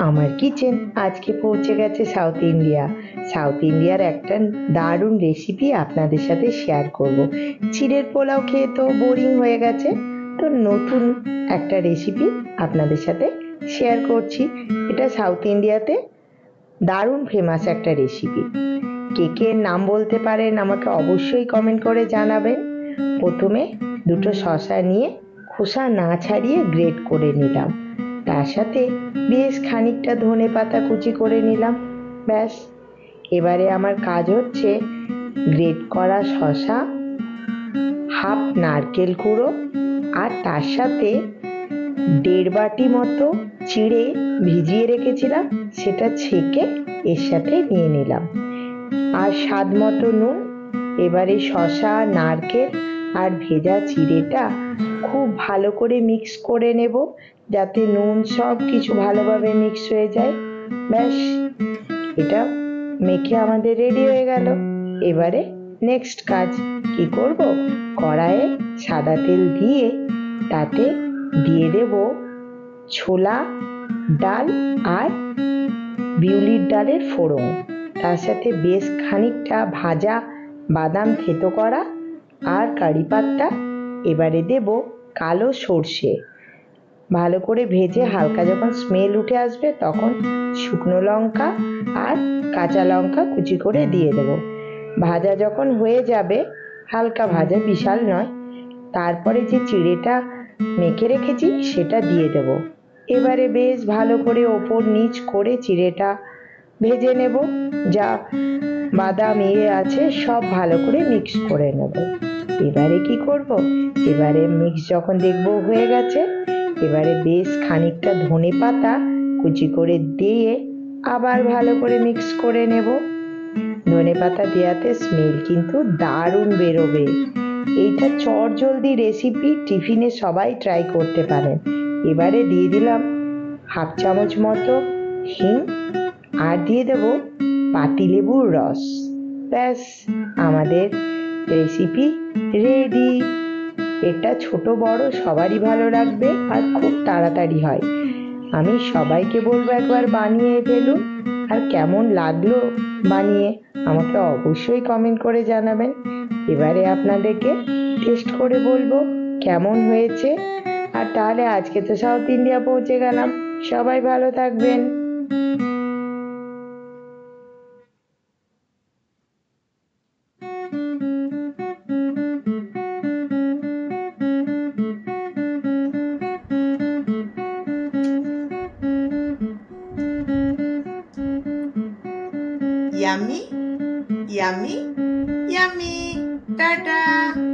আমার কিচেন আজকে পৌঁছে গেছে সাউথ ইন্ডিয়া সাউথ ইন্ডিয়ার একটা দারুণ রেসিপি আপনাদের সাথে শেয়ার করব। চিড়ের পোলাও খেয়ে তো বোরিং হয়ে গেছে। তো নতুন একটা রেসিপি আপনাদের সাথে শেয়ার করছি। এটা সাউথ ইন্ডিয়াতে দারুণ ফেমাস একটা রেসিপি কে কে নাম বলতে পারেন আমাকে অবশ্যই কমেন্ট করে জানাবেন। প্রথমে দুটো শশা নিয়ে খোসা না ছাড়িয়ে গ্রেট করে নিলাম। তার সাথে বেশ খানিকটা ধনে পাতা কুচি করে নিলাম। ব্যাস, এবারে আমার কাজ হচ্ছে গ্রেট করা শশা হাফ নারকেল কুড়ো, আর তার সাথে দেড় বাটি মতো চিড়ে ভিজিয়ে রেখেছিলাম, সেটা ছেঁকে এর সাথে নিয়ে নিলাম। আর স্বাদ মতো নুন, এবারে শশা নারকেল আর ভেজা চিড়েটা খুব ভালো করে মিক্স করে নেব যাতে নুন সব কিছু ভালোভাবে মিক্স হয়ে যায়। ব্যাস, এটা মেখে আমাদের রেডি হয়ে গেল। এবারে নেক্সট কাজ কি করব? কড়াইয়ে সাদা তেল দিয়ে তাতে দিয়ে দেব ছোলা, ডাল আর বিউলির ডালের ফোড়ন। তার সাথে বেশ খানিকটা ভাজা বাদাম থেতো করা আর কারি পাত্তা এবারে দেব কালো সর্ষে। ভালো করে ভেজে হালকা যখন স্মেল উঠে আসবে তখন শুকনো লঙ্কা আর কাঁচা লঙ্কা কুচি করে দিয়ে দেব। ভাজা যখন হয়ে যাবে, হালকা ভাজা বিশাল নয়, তারপরে যে চিড়েটা মেখে রেখেছি সেটা দিয়ে দেব। এবারে বেশ ভালো করে ওপর নিচ করে চিড়েটা ভেজে নেব, যা বাদাম ইয়ে আছে সব ভালো করে মিক্স করে নেব। এবারে কি করব? এবারে মিক্স যখন দেখব হয়ে গেছে এবারে বেশ খানিকটা ধনে পাতা কুচি করে দিয়ে আবার ভালো করে মিক্স করে নেব। ধনে পাতা দেওয়াতে স্মেল কিন্তু দারুণ বেরোবে। এইটা চট জলদি রেসিপি টিফিনে সবাই ট্রাই করতে পারেন এবারে দিয়ে দিলাম হাফ চামচ মতো হিং আর দিয়ে দেব পাতিলেবুর রস। ব্যাস, আমাদের রেসিপি রেডি এটা ছোট, বড়, সবারই ভালো লাগবে আর খুব তাড়াতাড়ি হয়। আমি সবাইকে বলব একবার বানিয়ে ফেলুন। আর কেমন লাগল বানিয়ে, আমাকে অবশ্যই কমেন্ট করে জানাবেন। এবারে আপনাদেরকে টেস্ট করে বলব কেমন হয়েছে। আর তাহলে আজকে তো সাউথ ইন্ডিয়া পৌঁছে গেলাম। সবাই ভালো থাকবেন। Yummy, yummy, yummy. Ta-da!